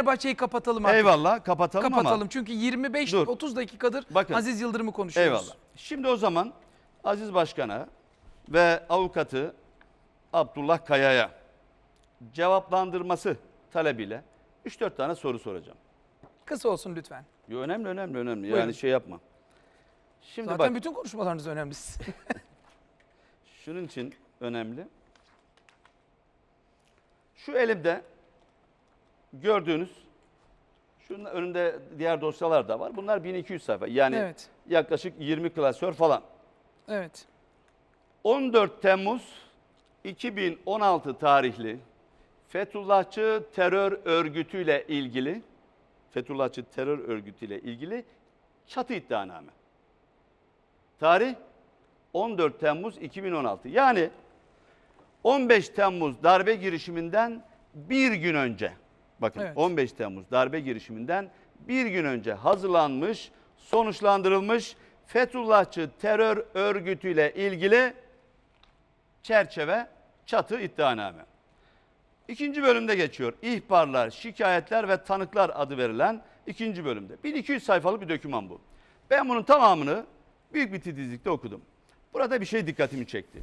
Fenerbahçe'yi kapatalım artık. Eyvallah kapatalım, Kapatalım. ama. Çünkü 25 Dur. 30 dakikadır Bakın. Aziz Yıldırım'ı konuşuyoruz. Eyvallah. Şimdi o zaman Aziz Başkan'a ve avukatı Abdullah Kaya'ya cevaplandırması talebiyle 3-4 tane soru soracağım. Kısa olsun lütfen. Yo, önemli önemli önemli. Buyurun. Yani şey yapma. Şimdi Zaten bak bütün konuşmalarınız önemlisi. şunun için önemli. Şu elimde gördüğünüz şunun önünde diğer dosyalar da var. Bunlar 1200 sayfa. Yani evet. yaklaşık 20 klasör falan. Evet. 14 Temmuz 2016 tarihli Fethullahçı terör örgütüyle ilgili Fethullahçı terör örgütüyle ilgili çatı iddianame. Tarih 14 Temmuz 2016. Yani 15 Temmuz darbe girişiminden bir gün önce bakın Evet. 15 Temmuz darbe girişiminden bir gün önce hazırlanmış, sonuçlandırılmış Fethullahçı terör örgütüyle ilgili çerçeve, çatı iddianame. İkinci bölümde geçiyor. İhbarlar, şikayetler ve tanıklar adı verilen ikinci bölümde. 1200 sayfalık bir doküman bu. Ben bunun tamamını büyük bir titizlikte okudum. Burada bir şey dikkatimi çekti.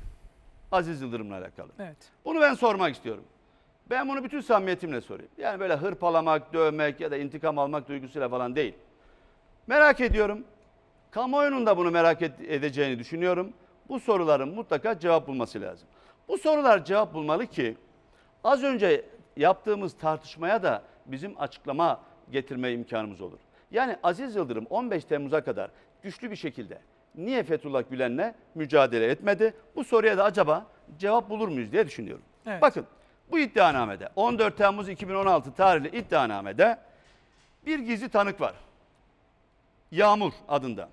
Aziz Yıldırım'la alakalı. Evet. Bunu ben sormak istiyorum. Ben bunu bütün samimiyetimle sorayım. Yani böyle hırpalamak, dövmek ya da intikam almak duygusuyla falan değil. Merak ediyorum. Kamuoyunun da bunu merak edeceğini düşünüyorum. Bu soruların mutlaka cevap bulması lazım. Bu sorular cevap bulmalı ki az önce yaptığımız tartışmaya da bizim açıklama getirme imkanımız olur. Yani Aziz Yıldırım 15 Temmuz'a kadar güçlü bir şekilde niye Fethullah Gülen'le mücadele etmedi? Bu soruya da acaba cevap bulur muyuz diye düşünüyorum. Evet. Bakın bu iddianamede 14 Temmuz 2016 tarihli iddianamede bir gizli tanık var. Yağmur adında.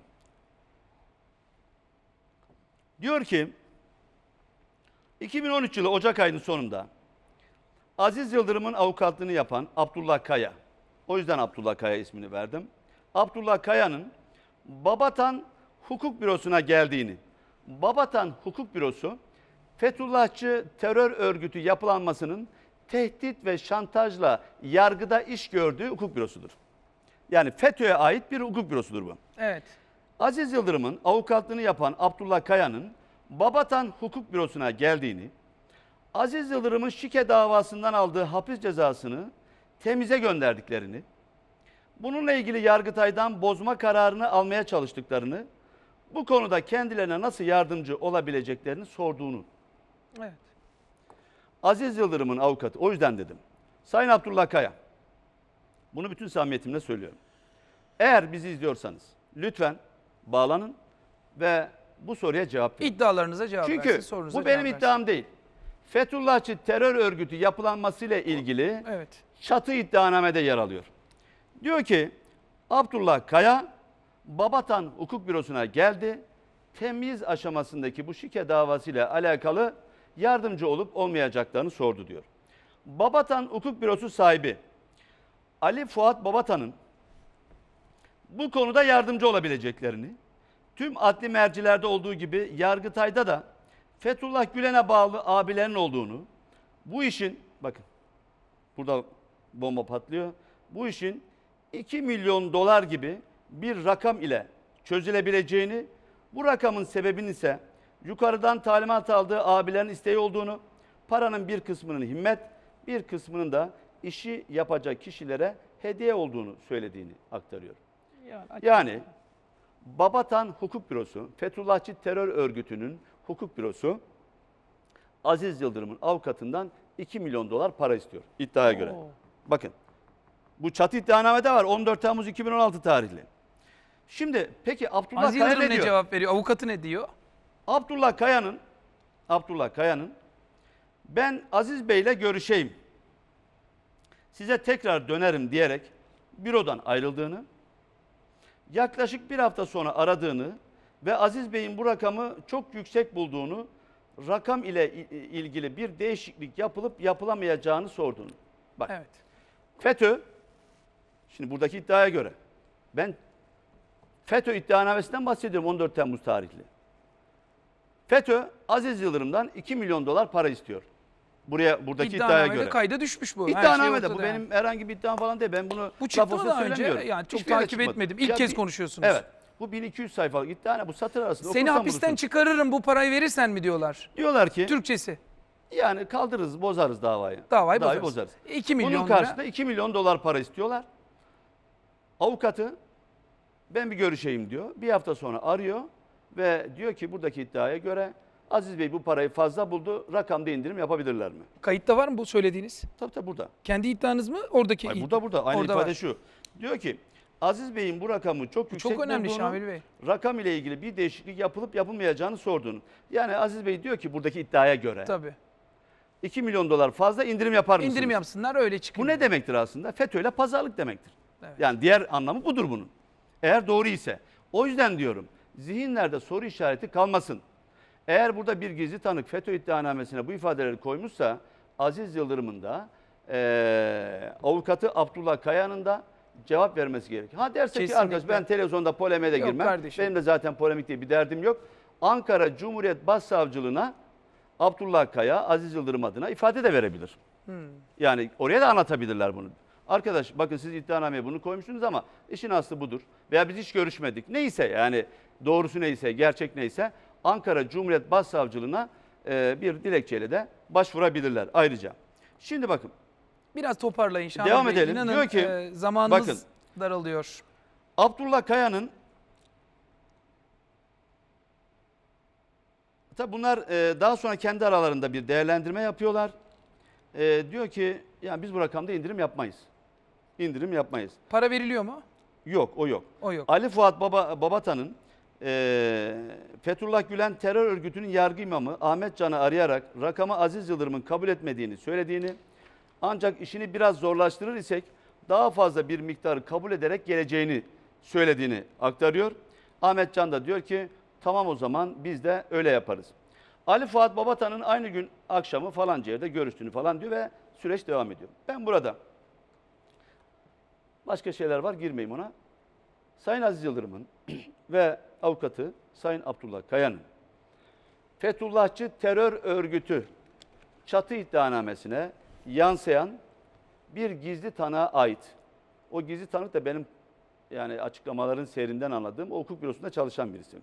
Diyor ki 2013 yılı Ocak ayının sonunda Aziz Yıldırım'ın avukatlığını yapan Abdullah Kaya, o yüzden Abdullah Kaya ismini verdim. Abdullah Kaya'nın Babatan Hukuk Bürosu'na geldiğini, Babatan Hukuk Bürosu Fethullahçı terör örgütü yapılanmasının tehdit ve şantajla yargıda iş gördüğü hukuk bürosudur. Yani FETÖ'ye ait bir hukuk bürosudur bu. Evet. Aziz Yıldırım'ın avukatlığını yapan Abdullah Kaya'nın Babatan Hukuk Bürosu'na geldiğini, Aziz Yıldırım'ın şike davasından aldığı hapis cezasını temize gönderdiklerini, bununla ilgili Yargıtay'dan bozma kararını almaya çalıştıklarını, bu konuda kendilerine nasıl yardımcı olabileceklerini sorduğunu Evet. Aziz Yıldırım'ın avukatı. O yüzden dedim. Sayın Abdullah Kaya. Bunu bütün samimiyetimle söylüyorum. Eğer bizi izliyorsanız lütfen bağlanın ve bu soruya cevap verin. İddialarınıza cevap Çünkü versin, sorunuza bu benim cevap versin. iddiam değil. Fethullahçı terör örgütü yapılanmasıyla ilgili Evet. çatı iddianamede yer alıyor. Diyor ki Abdullah Kaya Babatan Hukuk Bürosu'na geldi. Temyiz aşamasındaki bu şike davasıyla alakalı yardımcı olup olmayacaklarını sordu diyor. Babatan Hukuk Bürosu sahibi Ali Fuat Babatan'ın bu konuda yardımcı olabileceklerini, tüm adli mercilerde olduğu gibi Yargıtay'da da Fethullah Gülen'e bağlı abilerin olduğunu, bu işin, bakın burada bomba patlıyor, bu işin 2 milyon dolar gibi bir rakam ile çözülebileceğini, bu rakamın sebebinin ise yukarıdan talimat aldığı abilerin isteği olduğunu, paranın bir kısmının himmet, bir kısmının da işi yapacak kişilere hediye olduğunu söylediğini aktarıyor. Yani, Yani Babatan Hukuk Bürosu, Fethullahçı Terör Örgütü'nün hukuk bürosu Aziz Yıldırım'ın avukatından 2 milyon dolar para istiyor iddiaya göre. Oo. Bakın bu çatı iddianamede var 14 Temmuz 2016 tarihli. Şimdi peki Abdullah Aziz Kaya Yıldırım ne ne diyor? cevap veriyor? Avukatı ne diyor? Abdullah Kaya'nın Abdullah Kaya'nın ben Aziz Bey'le görüşeyim. Size tekrar dönerim diyerek bürodan ayrıldığını, yaklaşık bir hafta sonra aradığını ve Aziz Bey'in bu rakamı çok yüksek bulduğunu, rakam ile ilgili bir değişiklik yapılıp yapılamayacağını sorduğunu. Bak Evet. FETÖ, şimdi buradaki iddiaya göre, ben FETÖ iddianamesinden bahsediyorum 14 Temmuz tarihli. FETÖ, Aziz Yıldırım'dan 2 milyon dolar para istiyor. Buraya buradaki iddiaya göre. kayda düşmüş bu. Şey İddianamede bu ortada yani. benim herhangi bir iddiam falan değil. Ben bunu Bu çıktı mı daha önce? Yani çok Hiçbir takip etmedim. İlk Ya kez bir- konuşuyorsunuz. Evet. Bu 1200 sayfalık iddianame bu satır arasında Seni hapisten bulursun. çıkarırım bu parayı verirsen mi diyorlar? Diyorlar ki Türkçesi. yani kaldırırız, bozarız davayı. Davayı Davayı bozarız. bozarız. 2 milyon Bunun lira. karşısında 2 milyon dolar para istiyorlar. Avukatı ben bir görüşeyim diyor. Bir hafta sonra arıyor ve diyor ki buradaki iddiaya göre Aziz Bey bu parayı fazla buldu. Rakamda indirim yapabilirler mi? Kayıtta var mı bu söylediğiniz? Tabii tabii burada. Kendi iddianız mı? Oradaki Ay, id- burada burada. Aynı Orada ifade var. şu. Diyor ki Aziz Bey'in bu rakamı çok yüksek Çok önemli Şamil Bey. rakam ile ilgili bir değişiklik yapılıp yapılmayacağını sorduğunu. Yani Aziz Bey diyor ki buradaki iddiaya göre Tabii. 2 milyon dolar fazla indirim yapar mısınız? İndirim yapsınlar öyle çıkın. Bu ne demektir aslında? FETÖ'yle pazarlık demektir. Evet. Yani diğer anlamı budur bunun. Eğer doğru ise. O yüzden diyorum zihinlerde soru işareti kalmasın. Eğer burada bir gizli tanık FETÖ iddianamesine bu ifadeleri koymuşsa Aziz Yıldırım'ın da eee, avukatı Abdullah Kaya'nın da cevap vermesi gerekir. Ha derse ki Kesinlikle. arkadaş ben televizyonda polemiğe de Yok girmem. kardeşim. Benim de zaten polemik diye bir derdim yok. Ankara Cumhuriyet Başsavcılığına Abdullah Kaya Aziz Yıldırım adına ifade de verebilir. Hmm. Yani oraya da anlatabilirler bunu. Arkadaş bakın siz iddianameye bunu koymuşsunuz ama işin aslı budur. Veya biz hiç görüşmedik. Neyse yani doğrusu neyse, gerçek neyse Ankara Cumhuriyet Başsavcılığına e, bir dilekçeyle de başvurabilirler ayrıca. Şimdi bakın Biraz toparlayın Şamil Devam Bey. edelim. İnanın, Diyor ki, e, zamanımız bakın. daralıyor. Abdullah Kaya'nın Tabi bunlar e, daha sonra kendi aralarında bir değerlendirme yapıyorlar. E, diyor ki yani biz bu rakamda indirim yapmayız. İndirim yapmayız. Para veriliyor mu? Yok o yok. O yok. Ali Fuat Baba, Babatan'ın eee Fethullah Gülen terör örgütünün yargı imamı Ahmet Can'ı arayarak rakamı Aziz Yıldırım'ın kabul etmediğini söylediğini ancak işini biraz zorlaştırır isek daha fazla bir miktarı kabul ederek geleceğini söylediğini aktarıyor. Ahmet Can da diyor ki tamam o zaman biz de öyle yaparız. Ali Fuat Babatan'ın aynı gün akşamı falanca yerde görüştüğünü falan diyor ve süreç devam ediyor. Ben burada başka şeyler var girmeyeyim ona. Sayın Aziz Yıldırım'ın ve avukatı Sayın Abdullah Kaya'nın Fethullahçı terör örgütü çatı iddianamesine yansıyan bir gizli tanığa ait. O gizli tanık da benim yani açıklamaların serinden anladığım o hukuk bürosunda çalışan birisi.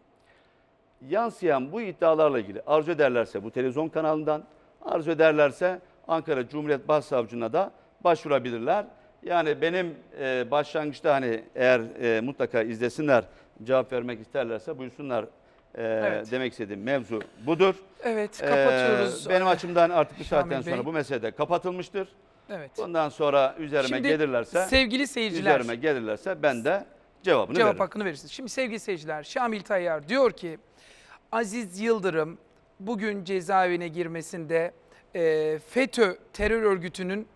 Yansıyan bu iddialarla ilgili arzu ederlerse bu televizyon kanalından, arzu ederlerse Ankara Cumhuriyet Başsavcılığına da başvurabilirler. Yani benim e, başlangıçta hani eğer e, mutlaka izlesinler, cevap vermek isterlerse buyursunlar. E, Evet. Demek istediğim mevzu budur. Evet kapatıyoruz. Ee, benim açımdan artık Şamil saatten Bey. sonra bu mesele de kapatılmıştır. Evet. Bundan sonra üzerime Şimdi gelirlerse, sevgili seyirciler üzerime gelirlerse ben de cevabını cevap veririm. hakkını verirsiniz. Şimdi sevgili seyirciler Şamil Tayyar diyor ki Aziz Yıldırım bugün cezaevine girmesinde e, FETÖ terör örgütünün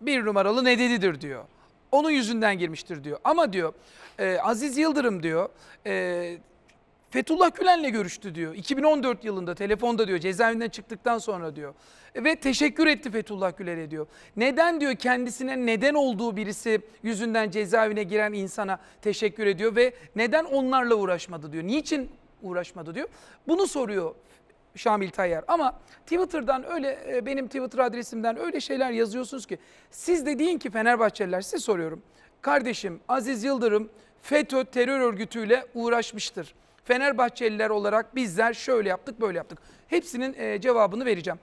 bir numaralı nedenidir diyor. Onun yüzünden girmiştir diyor. Ama diyor e, Aziz Yıldırım diyor e, Fethullah Gülen'le görüştü diyor. 2014 yılında telefonda diyor cezaevinden çıktıktan sonra diyor. Ve teşekkür etti Fethullah Gülen'e diyor. Neden diyor kendisine neden olduğu birisi yüzünden cezaevine giren insana teşekkür ediyor ve neden onlarla uğraşmadı diyor. Niçin uğraşmadı diyor. Bunu soruyor Şamil Tayyar. Ama Twitter'dan öyle e, benim Twitter adresimden öyle şeyler yazıyorsunuz ki siz de deyin ki Fenerbahçeliler size soruyorum. Kardeşim Aziz Yıldırım FETÖ terör örgütüyle uğraşmıştır. Fenerbahçeliler olarak bizler şöyle yaptık böyle yaptık. Hepsinin e, cevabını vereceğim.